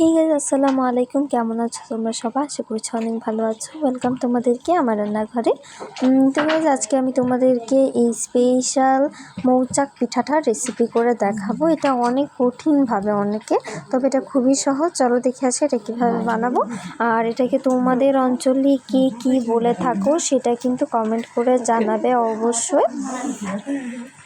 Hey guys আসসালামু আলাইকুম। কেমন আছো তোমরা সবাই? আশা করছি অনেক ভালো আছো। ওয়েলকাম তোমাদেরকে আমার রান্নাঘরে। তো গাইজ আজকে আমি তোমাদেরকে এই স্পেশাল মৌচাক পিঠাটার রেসিপি করে দেখাবো। এটা অনেক কঠিনভাবে অনেকে, তবে এটা খুবই সহজ। চলো দেখে আসে এটা কীভাবে বানাবো। আর এটাকে তোমাদের অঞ্চলে কি কি বলে থাকো, সেটা কিন্তু কমেন্ট করে জানাবে অবশ্যই।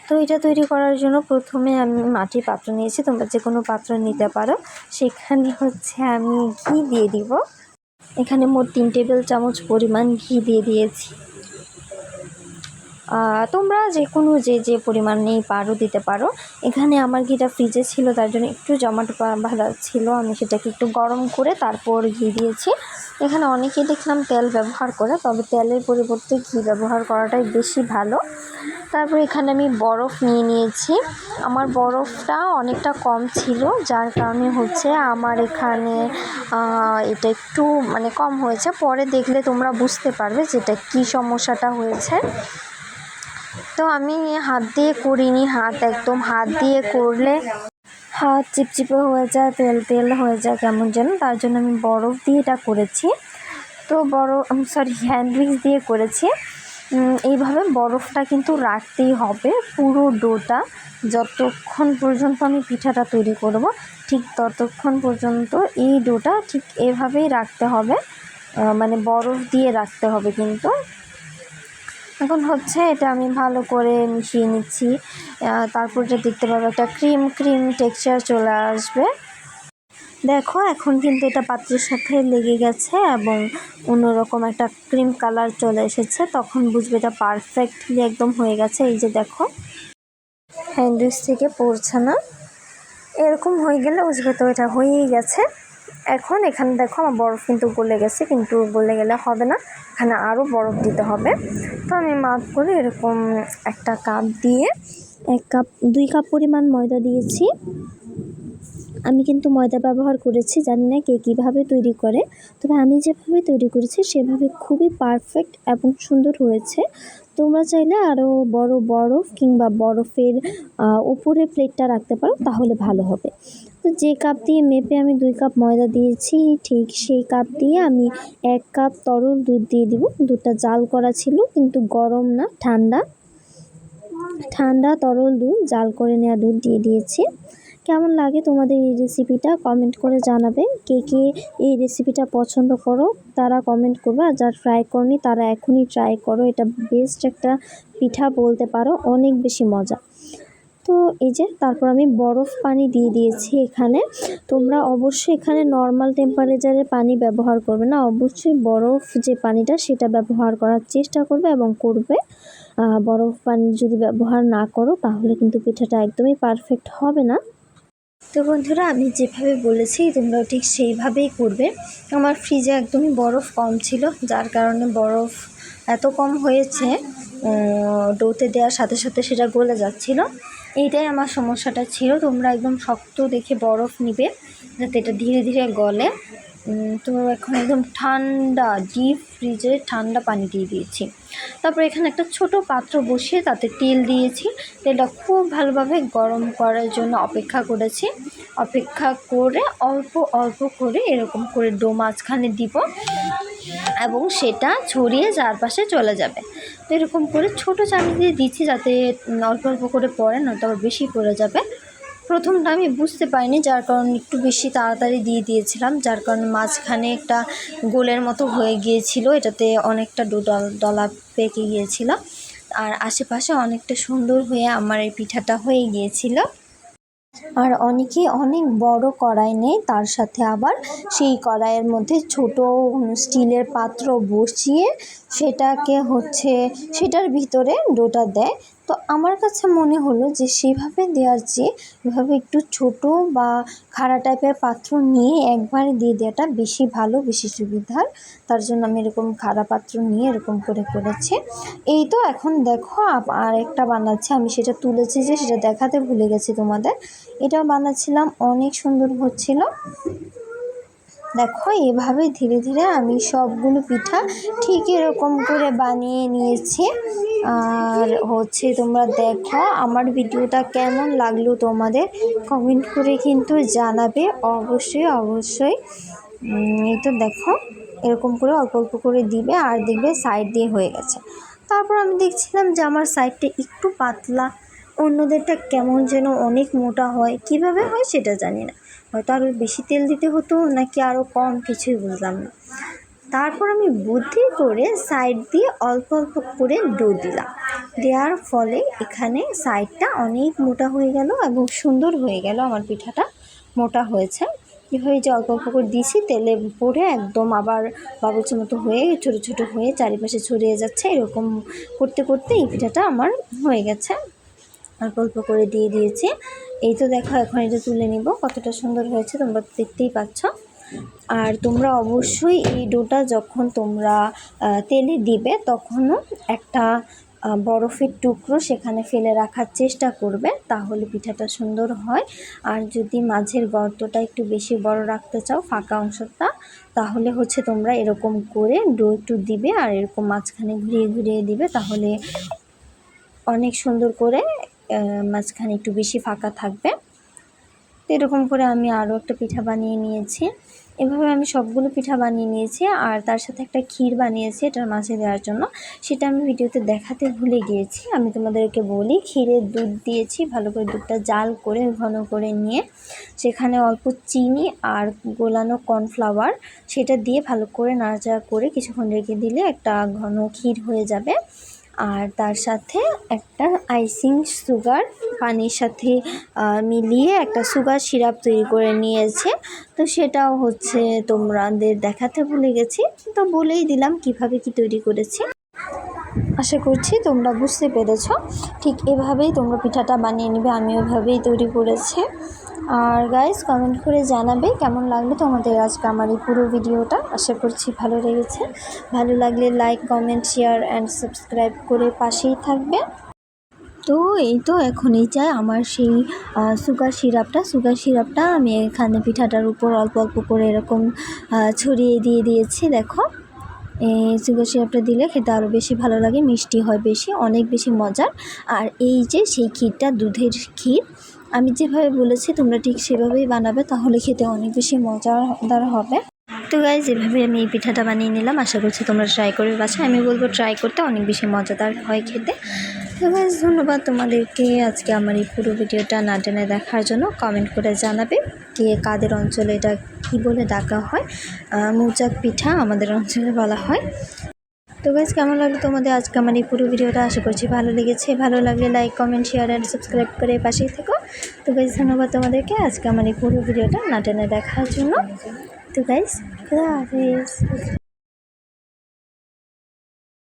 তো এটা তৈরি করার জন্য প্রথমে আমি মাটির পাত্র নিয়েছি, তোমরা যে কোনো পাত্র নিতে পারো। সেখানে হচ্ছে আমি ঘি দিয়ে দিব। এখানে মোট তিন টেবিল চামচ পরিমাণ ঘি দিয়ে দিয়েছি। তোমরা যে কোনো যে যে পরিমাণেই পারো, দিতে পারো। এখানে আমার ঘিটা ফ্রিজে ছিল, তার জন্য একটু জমাটো ভালো ছিল। আমি সেটাকে একটু গরম করে তারপর ঘি দিয়েছি। এখানে অনেকেই দেখলাম তেল ব্যবহার করে, তবে তেলের পরিবর্তে ঘি ব্যবহার করাটাই বেশি ভালো। তারপর এখানে আমি বরফ নিয়ে নিয়েছি। আমার বরফটা অনেকটা কম ছিল, যার কারণে হচ্ছে আমার এখানে এটা একটু মানে কম হয়েছে। পরে দেখলে তোমরা বুঝতে পারবে যে এটা কী সমস্যাটা হয়েছে। তো আমি হাত দিয়ে করিনি, হাত একদম হাত দিয়ে করলে হাত চিপচিপে হয়ে যায়, তেল তেল হয়ে যায় কেমন যেন, তার জন্য আমি বরফ দিয়ে এটা করেছি। তো বড় সরি হ্যান্ড উইক্স দিয়ে করেছি। এইভাবে বরফটা কিন্তু রাখতেই হবে পুরো ডোটা। যতক্ষণ পর্যন্ত আমি পিঠাটা তৈরি করব, ঠিক ততক্ষণ পর্যন্ত এই ডোটা ঠিক এভাবেই রাখতে হবে। মানে বরফ দিয়ে রাখতে হবে কিন্তু। এখন হচ্ছে এটা আমি ভালো করে মিশিয়ে নিচ্ছি। তারপর এটা দেখতে পাবো একটা ক্রিম ক্রিম টেক্সচার চলে আসবে। দেখো, এখন কিন্তু এটা পাত্রের সাথে লেগে গেছে এবং অন্যরকম একটা ক্রিম কালার চলে এসেছে। তখন বুঝবে এটা পারফেক্টলি একদম হয়ে গেছে। এই যে দেখো, হ্যান্ডউইচ থেকে পড়ছে না। এরকম হয়ে গেলে বুঝবে তো এটা হয়েই গেছে। এখন এখানে দেখো আমার বরফ কিন্তু গলে গেছে, কিন্তু গলে গেলে হবে না। এখানে আরও বরফ দিতে হবে। তো আমি মাপ করে এরকম একটা কাপ দিয়ে এক কাপ, দুই কাপ পরিমাণ ময়দা দিয়েছি। আমি কিন্তু ময়দা ব্যবহার করেছি, জানি না কে কীভাবে তৈরি করে। তবে আমি যেভাবে তৈরি করেছি, সেভাবে খুবই পারফেক্ট এবং সুন্দর হয়েছে। তোমরা চাইলে আরও বড় বরফ কিংবা বরফের উপরে প্লেটটা রাখতে পারো, তাহলে ভালো হবে। তো যে কাপ দিয়ে মেপে আমি দুই কাপ ময়দা দিয়েছি, ঠিক সেই কাপ দিয়ে আমি এক কাপ তরল দুধ দিয়ে দিব। দুধটা জাল করা ছিল, কিন্তু গরম না, ঠান্ডা। ঠান্ডা তরল দুধ, জাল করে নেওয়া দুধ দিয়ে দিয়েছি। কেমন লাগে তোমাদের এই রেসিপিটা কমেন্ট করে জানাবে। কে কে এই রেসিপিটা পছন্দ করো, তারা কমেন্ট করবে। আর যারা ট্রাই করনি, তারা এখনই ট্রাই করো। এটা বেস্ট একটা পিঠা বলতে পারো, অনেক বেশি মজা। তো এই যে তারপর আমি বরফ পানি দিয়ে দিয়েছি এখানে। তোমরা অবশ্যই এখানে নর্মাল টেম্পারেচারের পানি ব্যবহার করবে না। অবশ্যই বরফ যে পানিটা সেটা ব্যবহার করার চেষ্টা করবে এবং করবে। বরফ পানি যদি ব্যবহার না করো তাহলে কিন্তু পিঠাটা একদমই পারফেক্ট হবে না। তো বন্ধুরা, আমি যেভাবে বলেছি তোমরাও ঠিক সেইভাবেই করবে। আমার ফ্রিজে একদমই বরফ কম ছিল, যার কারণে বরফ এত কম হয়েছে ডোতে দেওয়ার সাথে সাথে সেটা গলে যাচ্ছিল। এইটাই আমার সমস্যাটা ছিল। তোমরা একদম শক্ত দেখে বরফ নিবে, যাতে এটা ধীরে ধীরে গলে। তো এখন একদম ঠান্ডা, ডিপ ফ্রিজে ঠান্ডা পানি দিয়ে দিয়েছি। তারপর এখানে একটা ছোট পাত্র বসিয়ে তাতে তেল দিয়েছি। তেলটা খুব ভালোভাবে গরম করার জন্য অপেক্ষা করেছি। অপেক্ষা করে, অল্প অল্প করে এরকম করে ডো মাঝখানে দিব এবং সেটা ছড়িয়ে চারপাশে চলে যাবে। তো এরকম করে ছোট চামচ দিয়ে দিচ্ছি যাতে অল্প অল্প করে পড়ে, নয়তো আবার বেশি পড়ে যাবে। প্রথমটা আমি বুঝতে পারিনি, যার কারণে একটু বেশি তাড়াতাড়ি দিয়ে দিয়েছিলাম, যার কারণে মাঝখানে একটা গোলের মতো হয়ে গিয়েছিল, এটাতে অনেকটা ডো ডল- পেকে গিয়েছিল। আর আশেপাশে অনেকটা সুন্দর হয়ে আমার এই পিঠাটা হয়ে গিয়েছিল। আর অনেকে অনেক বড় কড়াই নেয়, তার সাথে আবার সেই কড়াইয়ের মধ্যে ছোট স্টিলের পাত্র বসিয়ে সেটাকে হচ্ছে সেটার ভিতরে ডোটা দেয়। তো আমার কাছে মনে হলো যে সেভাবে দেওয়ার চেয়ে এভাবে একটু ছোট বা খাড়া টাইপের পাত্র নিয়ে একবারে দিয়ে দেওয়াটা বেশি ভালো, বেশি সুবিধার। তার জন্য আমি এরকম খাড়া পাত্র নিয়ে এরকম করে করেছি। এই তো এখন দেখো আর একটা বানাচ্ছি। আমি সেটা তুলেছি যে সেটা দেখাতে ভুলে গেছি তোমাদের। এটা বানাচ্ছিলাম, অনেক সুন্দর হচ্ছিল। দেখো, এভাবে ধীরে ধীরে আমি সবগুলো পিঠা ঠিক এরকম করে বানিয়ে নিয়েছি। আর হচ্ছে তোমরা দেখো, আমার ভিডিওটা কেমন লাগল তোমাদের কমেন্ট করে কিন্তু জানাবে। অবশ্যই অবশ্যই। এই তো দেখো, এরকম করে অল্প অল্প করে দিবে আর দেখবে সাইড দিয়ে হয়ে গেছে। তারপর আমি দেখছিলাম যে আমার সাইডটা একটু পাতলা, অন্যদেরটা কেমন যেন অনেক মোটা হয়। কীভাবে হয় সেটা জানি না। হয়তো আরও বেশি তেল দিতে হতো নাকি আরও কম কিছুই বুঝলাম না। তারপর আমি বুদ্ধি করে সাইড দিয়ে অল্প অল্প করে ডো দিলাম। দেওয়ার ফলে এখানে সাইডটা অনেক মোটা হয়ে গেল এবং সুন্দর হয়ে গেল। আমার পিঠাটা মোটা হয়েছে। কীভাবে যে অল্প অল্প করে দিয়েছি, তেলে পড়ে একদম আবার বাবুচের মতো হয়ে ছোটো ছোটো হয়ে চারিপাশে ছড়িয়ে যাচ্ছে। এরকম করতে করতে এই পিঠাটা আমার হয়ে গেছে। অল্প অল্প করে দিয়ে দিয়েছি। এই তো দেখো, এখন এটা তুলে নিব। কতটা সুন্দর হয়েছে, তোমরা দেখতেই পাচ্ছ। আর তোমরা অবশ্যই এই ডোটা যখন তোমরা তেলে দিবে, তখনও একটা বরফের টুকরো সেখানে ফেলে রাখার চেষ্টা করবে, তাহলে পিঠাটা সুন্দর হয়। আর যদি মাঝের গর্তটা একটু বেশি বড় রাখতে চাও, ফাঁকা অংশটা, তাহলে হচ্ছে তোমরা এরকম করে ডো একটু দিবে, আর এরকম মাঝখানে ঘুরিয়ে ঘুরিয়ে দিবে, তাহলে অনেক সুন্দর করে মাঝখানে একটু বেশি ফাঁকা থাকবে। তো এরকম করে আমি আরও একটা পিঠা বানিয়ে নিয়েছি। এভাবে আমি সবগুলো পিঠা বানিয়ে নিয়েছি আর তার সাথে একটা ক্ষীর বানিয়েছি এটার মাঝে দেওয়ার জন্য। সেটা আমি ভিডিওতে দেখাতে ভুলে গিয়েছি। আমি তোমাদেরকে বলি, ক্ষীরের দুধ দিয়েছি, ভালো করে দুধটা জাল করে, ঘন করে নিয়ে সেখানে অল্প চিনি আর গোলানো কর্নফ্লাওয়ার সেটা দিয়ে ভালো করে নাড়াচাড়া করে কিছুক্ষণ রেখে দিলে একটা ঘন ক্ষীর হয়ে যাবে। আর তার সাথে একটা আইসিং সুগার পানির সাথে মিলিয়ে একটা সুগার সিরাপ তৈরি করে নিয়েছে। তো সেটাও হচ্ছে তোমাদের দেখাতে ভুলে গেছি। তো বলেই দিলাম কীভাবে কি তৈরি করেছি। আশা করছি তোমরা বুঝতে পেরেছ। ঠিক এভাবেই তোমরা পিঠাটা বানিয়ে নেবে। আমি ওইভাবেই তৈরি করেছি। আর গাইস কমেন্ট করে জানাবে কেমন লাগল তোমাদের আজকে আমার এই পুরো ভিডিওটা। আশা করছি ভালো লেগেছে। ভালো লাগলে like comment share and subscribe করে পাশেই থাকবে। তো এই তো এখনই চাই আমার সেই সুগার সিরাপটা সুগার সিরাপটা আমি এখানে পিঠাটার উপর অল্প অল্প করে এরকম ছড়িয়ে দিয়ে দিয়েছি, দেখো। এই সুগার সিরাপটা দিলে খেতে আরও বেশি ভালো লাগে, মিষ্টি হয় বেশি, অনেক বেশি মজার। আর এই যে সেই ক্ষীরটা, দুধের ক্ষীর আমি যেভাবে বলেছি, তোমরা ঠিক সেভাবেই বানাবে, তাহলে খেতে অনেক বেশি মজাদার হবে। তো গাইজ যেভাবে আমি এই পিঠাটা বানিয়ে নিলাম। আশা করছি তোমরা ট্রাই করবে বাসায় আমি বলব ট্রাই করতে অনেক বেশি মজাদার হয় খেতে। তো গাইজ ধন্যবাদ তোমাদেরকে আজকে আমার এই পুরো ভিডিওটা না টেনে দেখার জন্য। কমেন্ট করে জানাবে কে কাদের অঞ্চলে এটা কী বলে ডাকা হয়। মৌচাক পিঠা আমাদের অঞ্চলে বলা হয়। তো গাইজ কেমন লাগল তোমাদের আজকে আমার এই পুরো ভিডিওটা? আশা করছি ভালো লেগেছে। ভালো লাগলে like comment share and subscribe করে পাশেই থেকো। তো গাইজ ধন্যবাদ তোমাদেরকে আজকে আমার এই পুরো ভিডিওটা নাটেনে দেখার জন্য। তো গাইজ